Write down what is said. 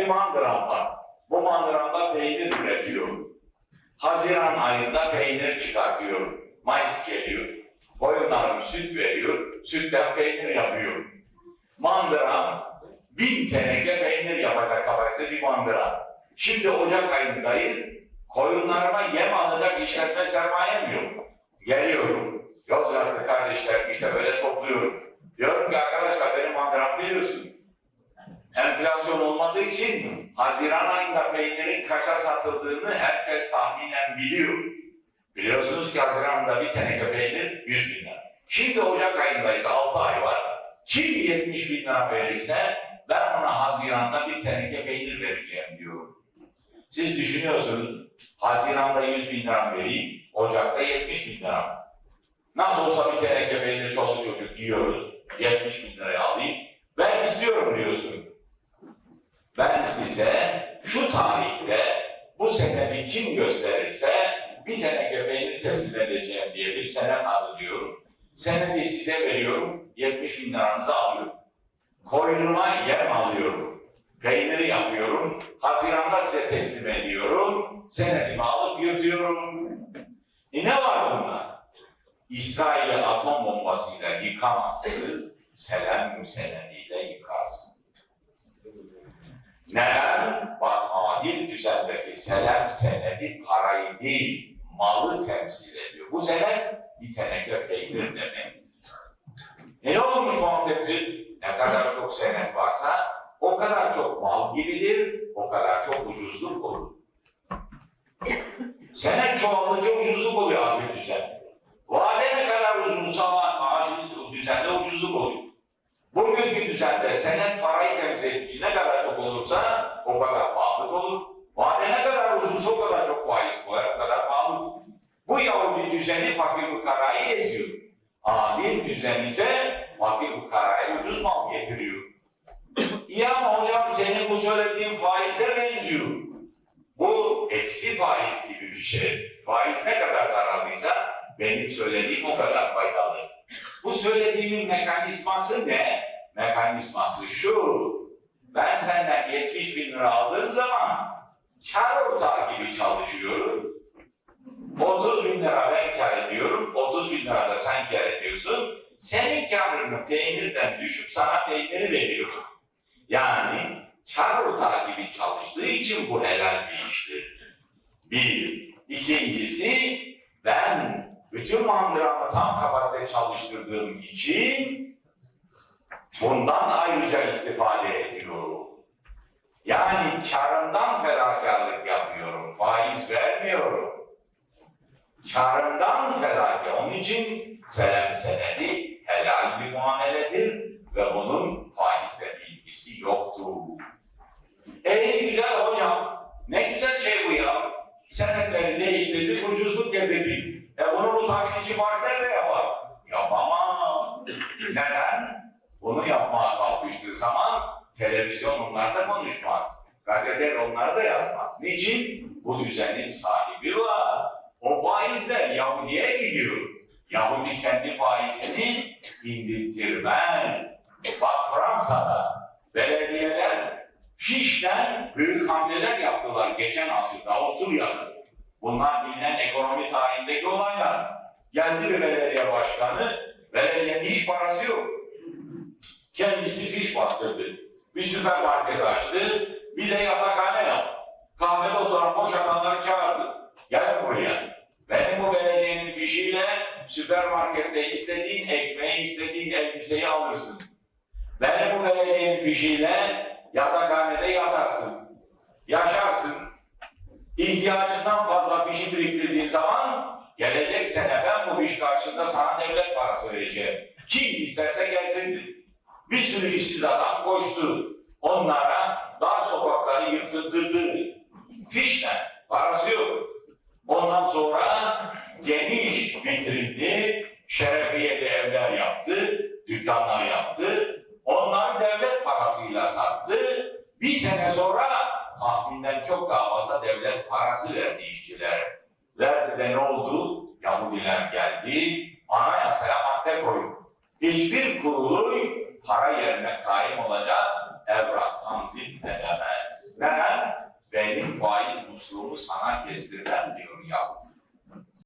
bir mandıram var. Bu mandıranda peynir üretiyorum. Haziran ayında peynir çıkartıyorum. Mayıs geliyor. Koyunlarım süt veriyor. Sütten peynir yapıyorum. Mandıram bin teneke peynir yapacak kapasite bir mandıra. Şimdi Ocak ayındayız. Koyunlarıma yem alacak işletme sermayem yok. Geliyorum. Yozgatlı kardeşler işte böyle topluyorum. Diyorum ki arkadaşlar mandıram. Enflasyon olmadığı için Haziran ayında peynirin kaça satıldığını herkes tahminen biliyor. Biliyorsunuz ki Haziran'da bir teneke peynir 100 bin lira. Şimdi Ocak ayındayız 6 ay var. Kim 70 bin lira verirse ben ona Haziran'da bir teneke peynir vereceğim diyorum. Siz düşünüyorsunuz Haziran'da 100 bin lira vereyim, Ocak'ta 70 bin lira. Nasıl olsa bir teneke peynir çoluk çocuk yiyoruz, 70 bin liraya alayım. Ben istiyorum diyorsun. Ben size şu tarihte bu senedi kim gösterirse bir teneke peynir edeceğim diye bir senet hazırlıyorum. Senedi size veriyorum, 70 bin liranızı alıyorum. Koynuma yem alıyorum. Peyniri yapıyorum. Haziran'da size teslim ediyorum. Senedimi alıp yırtıyorum. E ne var bunda? İsrail'i atom bombasıyla yıkamazsın, selam senediyle yıkarsın. Neden? Bak adil düzendeki selam senedi parayı değil, malı temsil ediyor. Bu senet bir teneke peynir demek. Ne olmuş mal temsil? Ne kadar çok senet varsa o kadar çok mal gibidir, o kadar çok ucuzluk olur. Senet çoğaldıkça ucuzluk oluyor adil düzen. Vade ne kadar uzunsa maaşı düzende ucuzluk oluyor. Bugünkü düzende senet parayı temsil edici ne kadar çok olursa o kadar pahalı olur. Vade ne kadar uzunsa o kadar çok faiz koyar, o kadar pahalı olur. Bu Yahudi düzeni fakir fukarayı eziyor. Adil düzen ise fakir fukaraya ucuz mal getiriyor. İyi ama hocam senin bu söylediğin faize benziyor. Bu eksi faiz gibi bir şey. Faiz ne kadar zararlıysa benim söylediğim o kadar faydalı. Bu söylediğimin mekanizması ne? Mekanizması şu. Ben senden 70 bin lira aldığım zaman kar ortağı gibi çalışıyorum. 30 bin lira ben kar ediyorum, 30 bin lira da sen kar ediyorsun. Senin karını peynirden düşüp sana peyniri veriyorum. Yani kar ortağı gibi çalıştığı için bu helal bir iştir. Bir. İkincisi ben bütün mandıramı tam kapasite çalıştırdığım için bundan ayrıca istifade ediyorum. Yani karımdan fedakarlık yapıyorum, faiz vermiyorum. Karımdan fedakar. Onun için selam senedi helal bir muameledir ve bunun faizle ilgisi yoktur. Ey güzel hocam, ne güzel şey bu ya. Senetleri değiştirdik, ucuzluk getirdik. E bunu bu taklitçi partiler de yapar. Yapamam. Neden? Bunu yapmaya kalkıştığı zaman televizyon onlarda konuşmaz. Gazeteler onlar da yazmaz. Niçin? Bu düzenin sahibi var. O faizler Yahudi'ye gidiyor. Yahudi kendi faizini indirtirmez. Bak Fransa'da belediyeler fişten büyük hamleler yaptılar geçen asırda Avusturya'da. Bunlar bilinen ekonomi tarihindeki olaylar. Geldi bir belediye başkanı, belediyenin hiç parası yok. Kendisi fiş bastırdı. Bir süpermarket açtı, bir de yatakhane yaptı. Kahvede oturan boş adamları çağırdı. Gel buraya. Benim bu belediyenin fişiyle süpermarkette istediğin ekmeği, istediğin elbiseyi alırsın. Benim bu belediyenin fişiyle yatakhanede yatarsın. Yaşarsın. İhtiyacından fazla fişi biriktirdiğin zaman gelecek sene ben bu fiş karşında sana devlet parası vereceğim. Kim isterse gelsin. Bir sürü işsiz adam koştu. Onlara dar sokakları yıktırdı. Fişle, parası yok. Ondan sonra geniş vitrinli, şerefiyeli evler yaptı, dükkanlar yaptı. Onlar devlet parasıyla sattı. Bir sene sonra tahminden çok daha fazla devlet parası verdi işçilere. Verdi de ne oldu? Yahudiler geldi, anayasaya madde koydu. Hiçbir kuruluş para yerine kaim olacak evrak tanzim edemez. musluğumu sana kestirmem diyor ya.